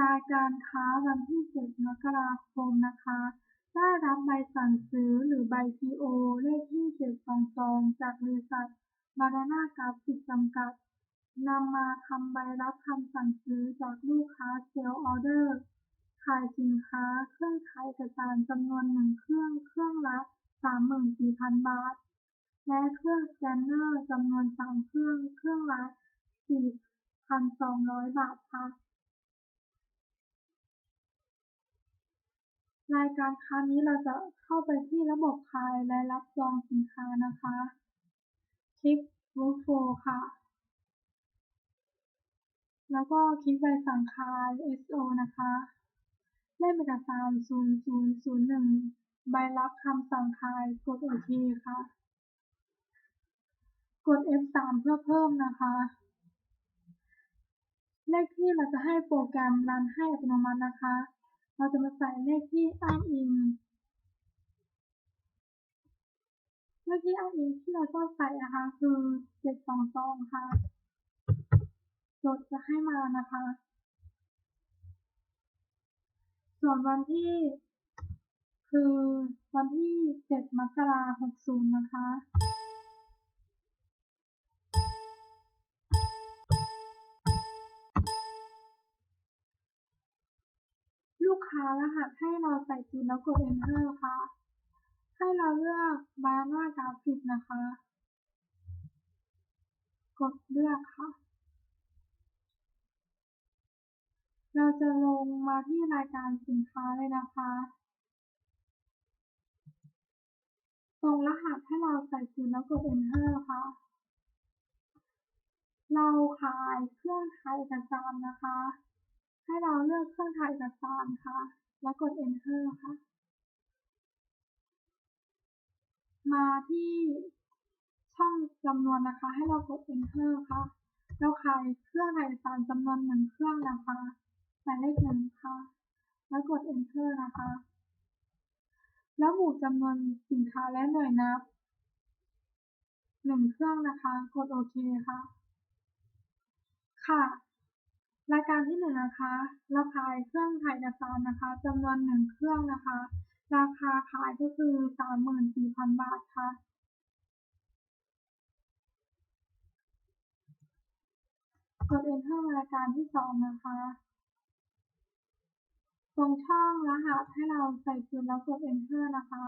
รายการค้าวันที่ 7 มกราคมนะคะ ได้รับใบสั่งซื้อหรือใบ PO เลขที่ 722 จากบริษัท Banana Graphics จำกัดนำมาทำใบรับคำสั่งซื้อจากลูกค้าเซลล์ออเดอร์ ขายสินค้าเครื่องถ่ายเอกสารจำนวน1เครื่องเครื่องละ 34,000 บาท และเครื่องสแกนเนอร์จำนวน 3 เครื่องเครื่องละ 4,200 บาทค่ะ รายการค้านี้เราจะเข้าไปที่ระบบขายและรับจองสินค้านะคะ คลิก Workflow ค่ะ แล้วก็คลิกใบสั่งขาย SO นะคะเล่มเอกสาร 0001 ใบรับคำสั่งขายกดโอเคค่ะ กด F3 เพื่อเพิ่มนะคะเลขที่เราจะให้โปรแกรมรันให้อัตโนมัตินะคะ เราจะมาใส่เลขที่อ้างอิงเลขที่อ้างอิงที่เราต้องใส่นะคะคือ722ค่ะโจทย์จะให้มานะคะ ส่วนวันที่ คือวันที่7มกราคม60นะคะ ค้ารหัสให้เราใส่พินแล้วกด enter ค่ะ ให้เราเลือก Banana Graphic นะคะ กดเลือกค่ะ เราจะลงมาที่รายการสินค้าเลยนะคะตรงรหัสให้เราใส่พินแล้วกด enter ค่ะ เราขายเครื่องถ่ายเอกสารนะคะ ให้เราเลือกเครื่องถ่ายเอกสารค่ะ แล้วกด enter ค่ะ มาที่ช่องจำนวนนะคะ ให้เรากด enter ค่ะ เราขายเครื่องถ่ายเอกสารจำนวนหนึ่งเครื่องนะคะใส่เลขหนึ่งค่ะ แล้วกด enter นะคะ แล้วบุจำนวนสินค้าและหน่วยนับหนึ่งเครื่องนะคะ กดโอเคค่ะ ค่ะ รายการที่หนึ่งนะคะ เราขายเครื่องถ่ายเอกสารนะคะจำนวนหนึ่งเครื่องนะคะ ราคาขายก็คือ34,000บาทค่ะ กด enter รายการที่สองนะคะ ตรงช่องรหัสให้เราใส่พินแล้วกด enter นะคะ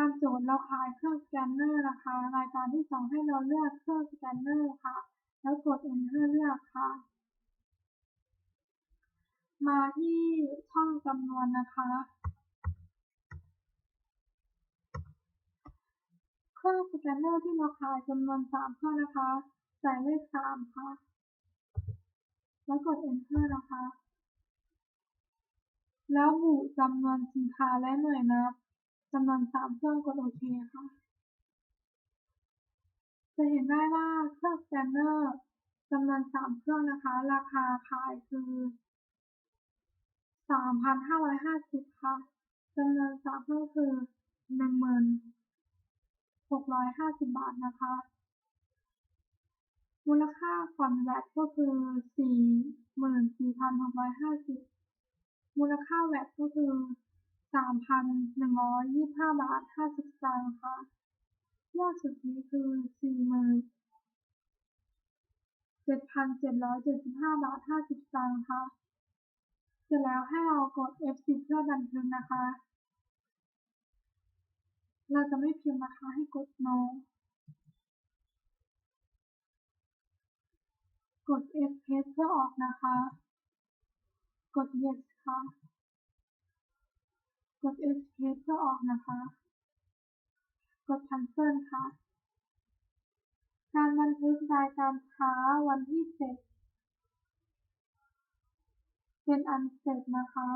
ตามโจทย์เราขายเครื่องสแกนเนอร์นะคะ รายการที่สองให้เราเลือกเครื่องสแกนเนอร์ค่ะ แล้วกด enter เลือกค่ะ มาที่ช่องจำนวนนะคะ เครื่องสแกนเนอร์ที่เราขายจำนวนสามเครื่องนะคะใส่เลขสามค่ะ แล้วกด enter นะคะ แล้วบุจำนวนสินค้าและหน่วยนับ จำนวนสามเครื่องกดโอเคค่ะ จะเห็นได้ว่าเครื่องสแกนเนอร์จำนวนสามเครื่องนะคะ ราคาขายคือ3,550ค่ะจำนวนสามเครื่องคือ10,650บาทนะคะ มูลค่าก่อนแวตก็คือ44,650มูลค่าแวตก็คือ 3,125บาท50สตางค์ค่ะ ยอดสุดทธิคือ47,775บาท50สตางค์ค่ะ เสร็จแล้วให้เรากด F10 เพื่อบันทึกนะคะ เราจะไม่พิมพ์นะคะให้กด no กด Escape เพื่อออกนะคะ กด yes ค่ะ กด Escape เพื่อออกนะคะ กด cancel ค่ะ การบันทึกรายการค้าวันที่ 7 เป็นอันเสร็จนะคะ